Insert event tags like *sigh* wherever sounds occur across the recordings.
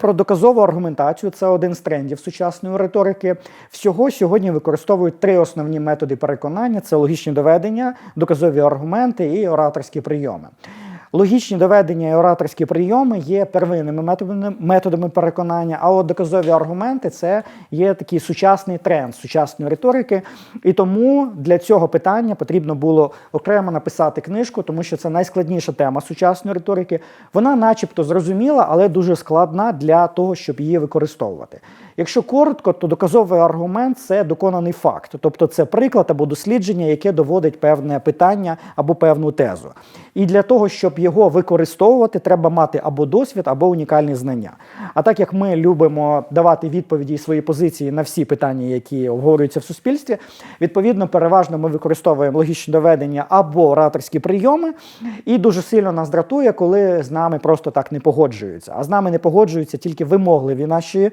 Про доказову аргументацію це один з трендів сучасної риторики. Всього сьогодні використовують три основні методи переконання: це логічні доведення, доказові аргументи і ораторські прийоми. Логічні доведення і ораторські прийоми є первинними методами, переконання, а от доказові аргументи це є такий сучасний тренд сучасної риторики. І тому для цього питання потрібно було окремо написати книжку, тому що це найскладніша тема сучасної риторики. Вона, начебто, зрозуміла, але дуже складна для того, щоб її використовувати. Якщо коротко, то доказовий аргумент це доконаний факт, тобто це приклад або дослідження, яке доводить певне питання або певну тезу. І для того, щоб його використовувати, треба мати або досвід, або унікальні знання. А так як ми любимо давати відповіді і свої позиції на всі питання, які обговорюються в суспільстві, відповідно, переважно ми використовуємо логічні доведення або ораторські прийоми, і дуже сильно нас дратує, коли з нами просто так не погоджуються. А з нами не погоджуються тільки вимогливі наші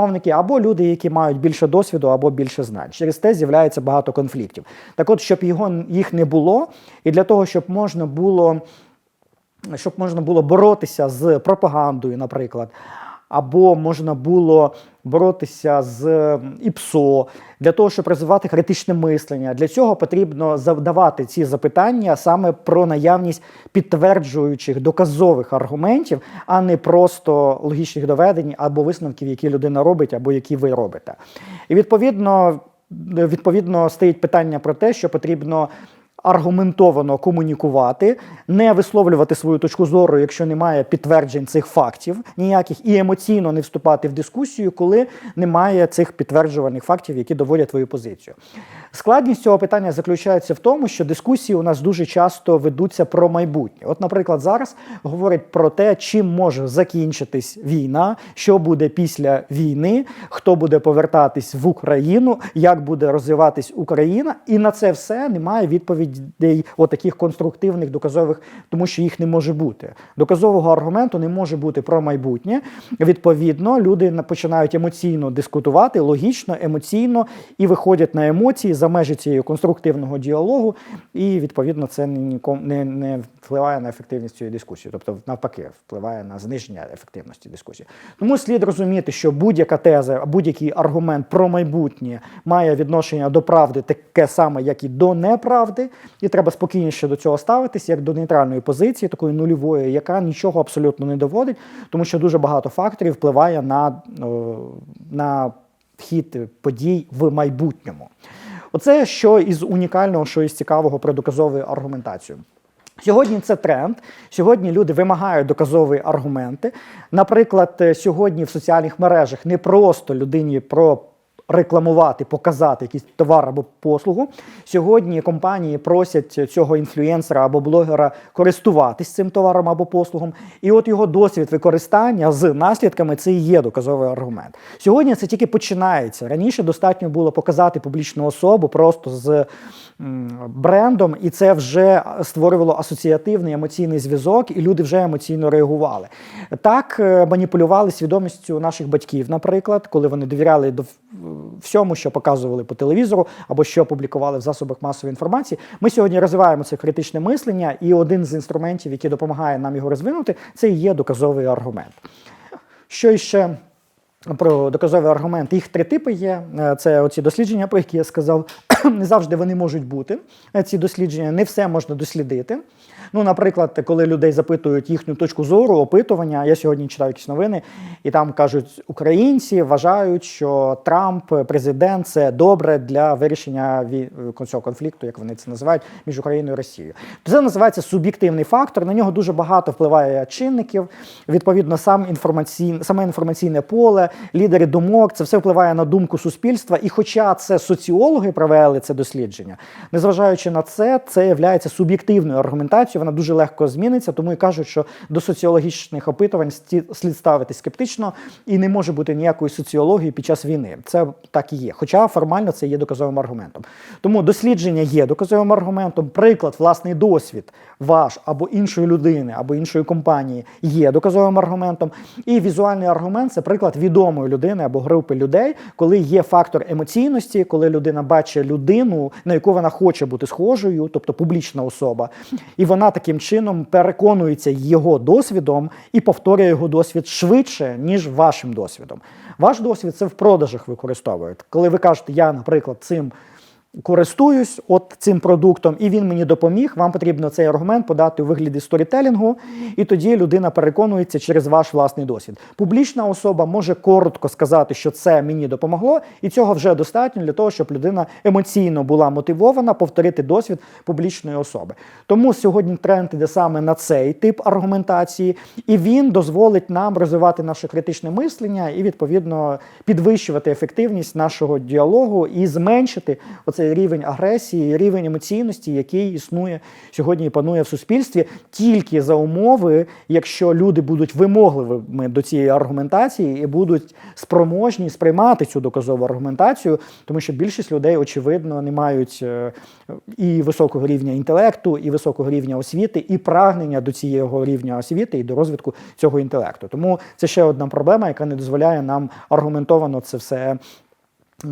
співрозмовники, або люди, які мають більше досвіду або більше знань. Через те з'являється багато конфліктів. Так от, щоб його їх не було, і для того, щоб можна було щоб можна було боротися з пропагандою, наприклад, або можна було боротися з ІПСО, для того, щоб розвивати критичне мислення. Для цього потрібно задавати ці запитання саме про наявність підтверджуючих доказових аргументів, а не просто логічних доведень або висновків, які людина робить, або які ви робите. І відповідно, відповідно стоїть питання про те, що потрібно аргументовано комунікувати, не висловлювати свою точку зору, якщо немає підтверджень цих фактів ніяких, і емоційно не вступати в дискусію, коли немає цих підтверджуваних фактів, які доводять твою позицію. Складність цього питання заключається в тому, що дискусії у нас дуже часто ведуться про майбутнє. От, наприклад, зараз говорять про те, чим може закінчитись війна, що буде після війни, хто буде повертатись в Україну, як буде розвиватись Україна, і на це все немає відповідей отаких конструктивних доказових, тому що їх не може бути. Доказового аргументу не може бути про майбутнє. Відповідно, люди починають емоційно дискутувати, логічно, емоційно і виходять на емоції за межі цієї конструктивного діалогу, і відповідно це не, не впливає на ефективність цієї дискусії, тобто навпаки, впливає на зниження ефективності дискусії. Тому слід розуміти, що будь-яка теза, будь-який аргумент про майбутнє має відношення до правди таке саме, як і до неправди, і треба спокійніше до цього ставитись, як до нейтральної позиції, такої нульової, яка нічого абсолютно не доводить, тому що дуже багато факторів впливає на, на хід подій в майбутньому. Оце що із унікального, що із цікавого про доказову аргументацію. Сьогодні це тренд. Сьогодні люди вимагають доказові аргументи. Наприклад, сьогодні в соціальних мережах не просто людині про рекламувати, показати якийсь товар або послугу. Сьогодні компанії просять цього інфлюенсера або блогера користуватись цим товаром або послугом. І от його досвід використання з наслідками це і є доказовий аргумент. Сьогодні це тільки починається. Раніше достатньо було показати публічну особу просто з брендом, і це вже створювало асоціативний емоційний зв'язок, і люди вже емоційно реагували. Так е, маніпулювали свідомістю наших батьків, наприклад, коли вони довіряли до всьому, що показували по телевізору або що опублікували в засобах масової інформації. Ми сьогодні розвиваємо це критичне мислення, і один з інструментів, який допомагає нам його розвинути, це і є доказовий аргумент. Що ще? Про доказові аргументи. Їх три типи є. Е, це оці дослідження, про які я сказав. *coughs* Не завжди вони можуть бути. е, Ці дослідження, не все можна дослідити. Ну, наприклад, коли людей запитують їхню точку зору, опитування, я сьогодні читаю якісь новини, і там кажуть, українці вважають, що Трамп, президент, це добре для вирішення ві- цього конфлікту, як вони це називають, між Україною і Росією. Це називається суб'єктивний фактор. На нього дуже багато впливає чинників. Відповідно, сам інформаційне, саме інформаційне поле, лідери думок, це все впливає на думку суспільства. І хоча це соціологи провели це дослідження, незважаючи на це, це є суб'єктивною аргументацією. Вона дуже легко зміниться, тому і кажуть, що до соціологічних опитувань слід ставитись скептично і не може бути ніякої соціології під час війни. Це так і є. Хоча формально це є доказовим аргументом. Тому дослідження є доказовим аргументом. Приклад, власний досвід ваш або іншої людини, або іншої компанії є доказовим аргументом. І візуальний аргумент це приклад відомої людини або групи людей, коли є фактор емоційності, коли людина бачить люд- людину, на яку вона хоче бути схожою, тобто публічна особа, і вона таким чином переконується його досвідом і повторює його досвід швидше, ніж вашим досвідом. Ваш досвід це в продажах використовують. Коли ви кажете, я, наприклад, цим користуюсь от цим продуктом, і він мені допоміг. Вам потрібно цей аргумент подати у вигляді сторітелінгу, і тоді людина переконується через ваш власний досвід. Публічна особа може коротко сказати, що це мені допомогло, і цього вже достатньо для того, щоб людина емоційно була мотивована повторити досвід публічної особи. Тому сьогодні тренд іде саме на цей тип аргументації, і він дозволить нам розвивати наше критичне мислення і відповідно підвищувати ефективність нашого діалогу і зменшити оцей рівень агресії, рівень емоційності, який існує сьогодні і панує в суспільстві, тільки за умови, якщо люди будуть вимогливими до цієї аргументації і будуть спроможні сприймати цю доказову аргументацію, тому що більшість людей, очевидно, не мають е, і високого рівня інтелекту, і високого рівня освіти, і прагнення до цього рівня освіти і до розвитку цього інтелекту. Тому це ще одна проблема, яка не дозволяє нам аргументовано це все. Е,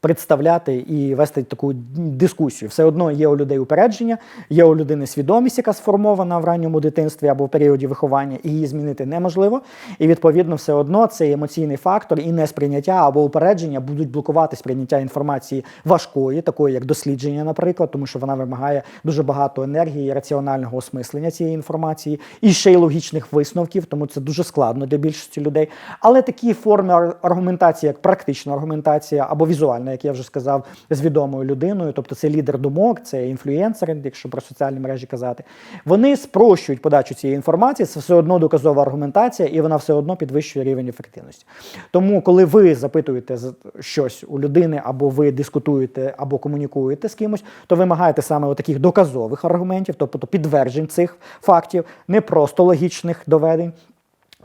Представляти і вести таку дискусію. Все одно є у людей упередження, є у людини свідомість, яка сформована в ранньому дитинстві або в періоді виховання, і її змінити неможливо. І відповідно, все одно цей емоційний фактор і несприйняття або упередження будуть блокувати сприйняття інформації важкої, такої як дослідження, наприклад, тому що вона вимагає дуже багато енергії, і раціонального осмислення цієї інформації, і ще й логічних висновків, тому це дуже складно для більшості людей. Але такі форми аргументації, як практична аргументація або візуальна, як я вже сказав, з відомою людиною, тобто це лідер думок, це інфлюенсери, якщо про соціальні мережі казати, вони спрощують подачу цієї інформації, це все одно доказова аргументація, і вона все одно підвищує рівень ефективності. Тому, коли ви запитуєте щось у людини, або ви дискутуєте, або комунікуєте з кимось, то вимагаєте саме таких доказових аргументів, тобто підтверджень цих фактів, не просто логічних доведень.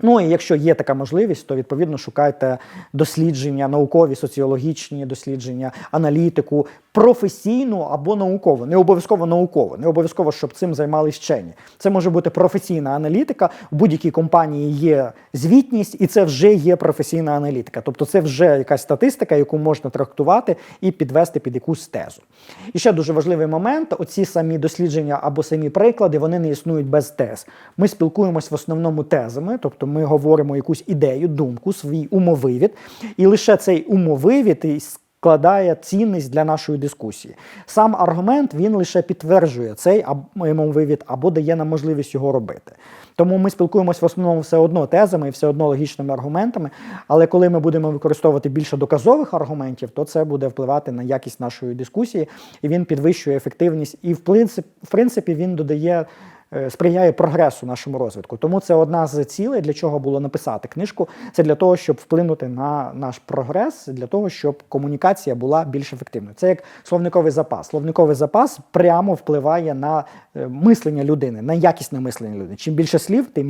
Ну і якщо є така можливість, то відповідно шукайте дослідження, наукові, соціологічні дослідження, аналітику, професійну або наукову. Не обов'язково науково, не обов'язково, щоб цим займались вчені. Це може бути професійна аналітика. У будь-якій компанії є звітність, і це вже є професійна аналітика. Тобто це вже якась статистика, яку можна трактувати і підвести під якусь тезу. І ще дуже важливий момент: оці самі дослідження або самі приклади вони не існують без тез. Ми спілкуємось в основному тезами, тобто ми говоримо якусь ідею, думку, свій умовивід, і лише цей умовивід і складає цінність для нашої дискусії. Сам аргумент він лише підтверджує цей аб- умовивід або дає нам можливість його робити. Тому ми спілкуємося в основному все одно тезами і все одно логічними аргументами. Але коли ми будемо використовувати більше доказових аргументів, то це буде впливати на якість нашої дискусії, і він підвищує ефективність. І в принципі, в принципі він додає. Е, Сприяє прогресу нашому розвитку, тому це одна з цілей, для чого було написати книжку. Це для того, щоб вплинути на наш прогрес, для того, щоб комунікація була більш ефективною. Це як словниковий запас. Словниковий запас прямо впливає на е, мислення людини, на якісне мислення людини. Чим більше слів, тим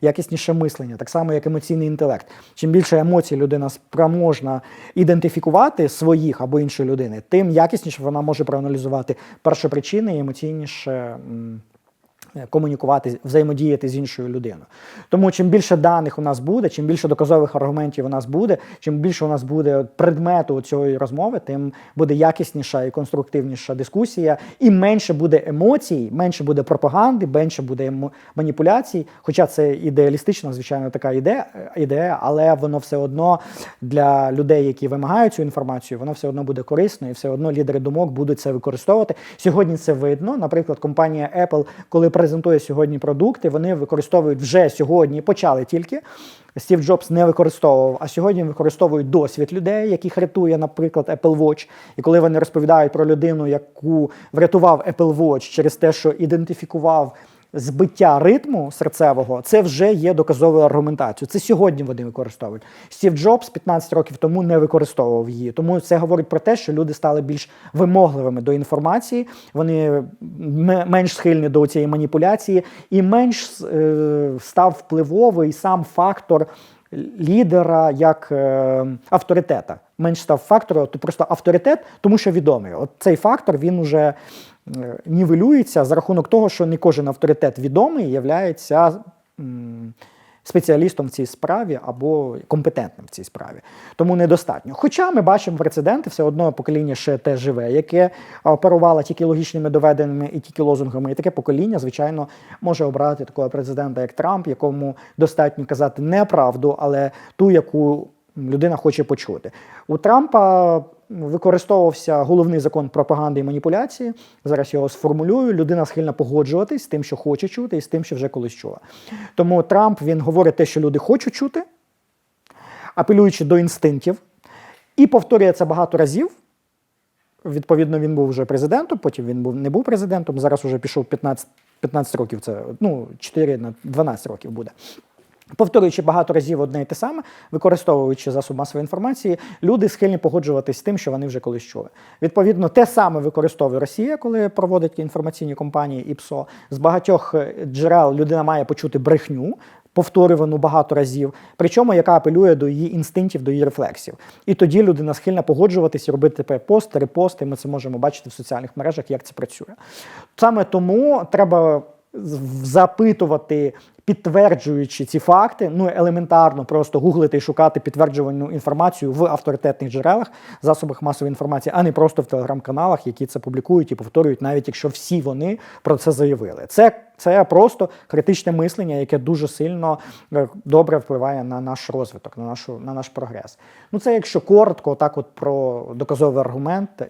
якісніше, мислення, так само як емоційний інтелект. Чим більше емоцій людина спроможна ідентифікувати своїх або іншої людини, тим якісніше вона може проаналізувати першопричини і емоційніше. Е, Комунікувати, взаємодіяти з іншою людиною. Тому чим більше даних у нас буде, чим більше доказових аргументів у нас буде, чим більше у нас буде предмету цієї розмови, тим буде якісніша і конструктивніша дискусія, і менше буде емоцій, менше буде пропаганди, менше буде маніпуляцій. Хоча це ідеалістична, звичайно, така ідея, ідея, але воно все одно для людей, які вимагають цю інформацію, воно все одно буде корисно, і все одно лідери думок будуть це використовувати. Сьогодні це видно. Наприклад, компанія Apple, коли презентує сьогодні продукти, вони використовують вже сьогодні, почали тільки. Стів Джобс не використовував, а сьогодні використовують досвід людей, яких рятує, наприклад, Apple Watch. І коли вони розповідають про людину, яку врятував Apple Watch через те, що ідентифікував збиття ритму серцевого, це вже є доказовою аргументацією. Це сьогодні вони використовують. Стів Джобс 15 років тому не використовував її. Тому це говорить про те, що люди стали більш вимогливими до інформації, вони менш схильні до цієї маніпуляції і менш е, став впливовий сам фактор лідера як е, авторитета. Менш став фактором, то просто авторитет, тому що відомий. От цей фактор він уже е, нівелюється за рахунок того, що не кожен авторитет відомий являється спеціалістом в цій справі або компетентним в цій справі. Тому недостатньо. Хоча ми бачимо прецеденти, все одно покоління ще те живе, яке оперувало тільки логічними доведеннями і тільки лозунгами. І таке покоління, звичайно, може обрати такого президента, як Трамп, якому достатньо казати неправду, але ту, яку людина хоче почути. У Трампа використовувався головний закон пропаганди і маніпуляції. Зараз його сформулюю. Людина схильна погоджуватись з тим, що хоче чути, і з тим, що вже колись чула. Тому Трамп він говорить те, що люди хочуть чути, апелюючи до інстинктів, і повторює це багато разів. Відповідно, він був вже президентом, потім він був не був президентом. Зараз вже пішов 15, 15 років. Це ну 4 на 12 років буде. Повторюючи багато разів одне і те саме, використовуючи засоб масової інформації, люди схильні погоджуватись з тим, що вони вже колись чули. Відповідно, те саме використовує Росія, коли проводить інформаційні кампанії ІПСО. З багатьох е, джерел людина має почути брехню. Повторювану багато разів, причому яка апелює до її інстинктів, до її рефлексів. І тоді людина схильна погоджуватись, робити пости, репости. Ми це можемо бачити в соціальних мережах, як це працює. Саме тому треба запитувати, підтверджуючи ці факти, ну елементарно просто гуглити і шукати підтверджувальну інформацію в авторитетних джерелах, засобах масової інформації, а не просто в телеграм-каналах, які це публікують і повторюють, навіть якщо всі вони про це заявили. Це, це просто критичне мислення, яке дуже сильно е, добре впливає на наш розвиток, на нашу на наш прогрес. Ну це якщо коротко, так от про доказовий аргумент